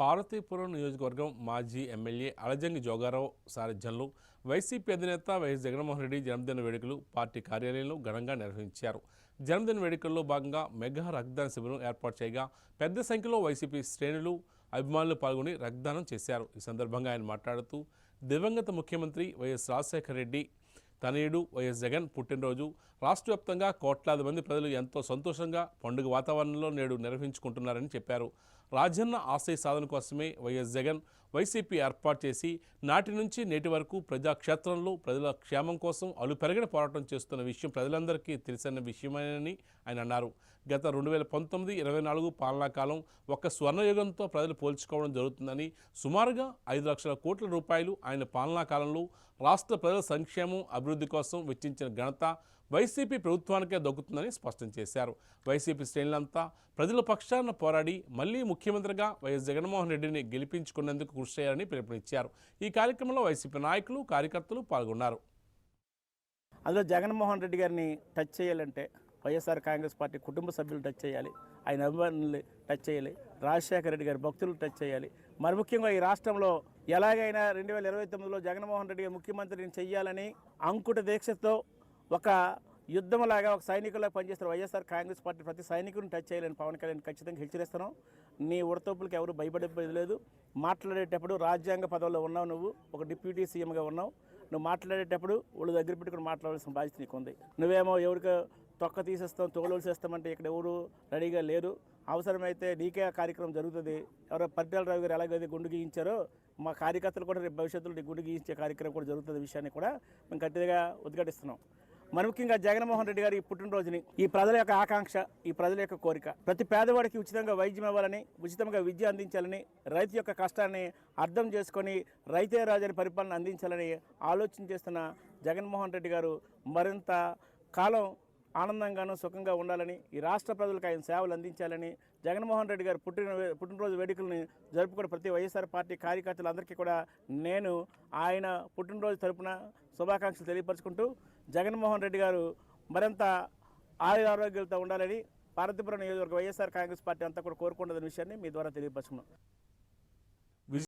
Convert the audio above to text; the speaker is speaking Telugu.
పార్వతీపురం నియోజకవర్గం మాజీ ఎమ్మెల్యే అలజంగి జోగారావు సారథ్యంలో వైసీపీ అధినేత వైఎస్ జగన్మోహన్ రెడ్డి జన్మదిన వేడుకలు పార్టీ కార్యాలయంలో ఘనంగా నిర్వహించారు. జన్మదిన వేడుకల్లో భాగంగా మెగా రక్తదాన శిబిరం ఏర్పాటు చేయగా పెద్ద సంఖ్యలో వైసీపీ శ్రేణులు అభిమానులు పాల్గొని రక్తదానం చేశారు. ఈ సందర్భంగా ఆయన మాట్లాడుతూ దివంగత ముఖ్యమంత్రి వైఎస్ రాజశేఖర రెడ్డి తనయుడు వైఎస్ జగన్ పుట్టినరోజు. రాష్ట్ర వ్యాప్తంగా కోట్లాది మంది ప్రజలు ఎంతో సంతోషంగా పండుగ వాతావరణంలో నేడు నిర్వహించుకుంటున్నారని చెప్పారు. రాజన్న ఆశయ సాధన కోసమే వైఎస్ జగన్ వైసీపీ ఏర్పాటు చేసి నాటి నుంచి నేటి వరకు ప్రజాక్షేత్రంలో ప్రజల క్షేమం కోసం అలుపెరగిన పోరాటం చేస్తున్న విషయం ప్రజలందరికీ తెలిసిన విషయమేనని ఆయన అన్నారు. గత రెండు వేల పంతొమ్మిది ఇరవై నాలుగు పాలనా కాలం ఒక స్వర్ణయుగంతో ప్రజలు పోల్చుకోవడం జరుగుతుందని సుమారుగా ఐదు లక్షల కోట్ల రూపాయలు ఆయన పాలనా కాలంలో రాష్ట్ర ప్రజల సంక్షేమం అభివృద్ధి అభివృద్ధి కోసం వెచ్చించిన ఘనత వైసీపీ ప్రభుత్వానికే దక్కుతుందని స్పష్టం చేశారు. వైసీపీ శ్రేణులంతా ప్రజల పక్షాన పోరాడి మళ్ళీ ముఖ్యమంత్రిగా వైఎస్ జగన్మోహన్ రెడ్డిని గెలిపించుకునేందుకు కృషి చేయాలని పిలుపునిచ్చారు. ఈ కార్యక్రమంలో వైసీపీ నాయకులు కార్యకర్తలు పాల్గొన్నారు. అందులో జగన్మోహన్ రెడ్డి గారిని టచ్ చేయాలంటే వైఎస్ఆర్ కాంగ్రెస్ పార్టీ కుటుంబ సభ్యులు టచ్ చేయాలి ఆయన అభిమానులు టచ్ చేయాలి రాజశేఖర రెడ్డి గారి భక్తులు టచ్ చేయాలి. మరి ముఖ్యంగా ఈ రాష్ట్రంలో ఎలాగైనా రెండు వేల ఇరవై తొమ్మిదిలో జగన్మోహన్ రెడ్డి ముఖ్యమంత్రిని చెయ్యాలని అంకుట దీక్షతో ఒక యుద్ధంలాగా ఒక సైనికులా పనిచేస్తున్న వైఎస్ఆర్ కాంగ్రెస్ పార్టీ ప్రతి సైనికుని టచ్ చేయాలని పవన్ కళ్యాణ్ ఖచ్చితంగా హెచ్చరిస్తున్నాం. నీ ఉడతోపులకు ఎవరు భయపడిపోయేది లేదు. మాట్లాడేటప్పుడు రాజ్యాంగ పదవిలో ఉన్నావు నువ్వు ఒక డిప్యూటీ సీఎంగా ఉన్నావు. నువ్వు మాట్లాడేటప్పుడు వాళ్ళు దగ్గర పెట్టుకుని మాట్లాడాల్సిన బాధ్యత నీకు ఉంది నువ్వేమో ఎవరికో తొక్క తీసేస్తాం తోలు అంటే ఇక్కడ ఎవరు రెడీగా లేరు. అవసరమైతే డీకే కార్యక్రమం జరుగుతుంది. ఎవరో పరిటాల రావు గారు ఎలాగైతే గుండు గీయించారో మా కార్యకర్తలు కూడా రేపు భవిష్యత్తులో గుండు గీయించే కార్యక్రమం కూడా జరుగుతుంది విషయాన్ని కూడా మేము గట్టిగా ఉద్ఘాటిస్తున్నాం. మరి ముఖ్యంగా జగన్మోహన్ రెడ్డి గారి ఈ పుట్టినరోజుని ఈ ప్రజల యొక్క ఆకాంక్ష ఈ ప్రజల యొక్క కోరిక ప్రతి పేదవాడికి ఉచితంగా వైద్యం ఇవ్వాలని ఉచితంగా విద్య అందించాలని రైతు యొక్క కష్టాన్ని అర్థం చేసుకొని రైతే రాజని పరిపాలన అందించాలని ఆలోచన చేస్తున్న జగన్మోహన్ రెడ్డి గారు మరింత కాలం ఆనందంగాను సుఖంగా ఉండాలని ఈ రాష్ట్ర ప్రజలకు ఆయన సేవలు అందించాలని జగన్మోహన్ రెడ్డి గారు పుట్టిన పుట్టినరోజు వేడుకల్ని జరుపుకునే ప్రతి వైఎస్ఆర్ పార్టీ కార్యకర్తలందరికీ కూడా నేను ఆయన పుట్టినరోజు తరపున శుభాకాంక్షలు తెలియపరచుకుంటూ జగన్మోహన్ రెడ్డి గారు మరింత ఆయుర ఆరోగ్యాలతో ఉండాలని పార్వతీపురం నియోజకవర్గ వైఎస్ఆర్ కాంగ్రెస్ పార్టీ అంతా కూడా కోరుకుంటుందనే విషయాన్ని మీ ద్వారా తెలియపరచుకున్నాం.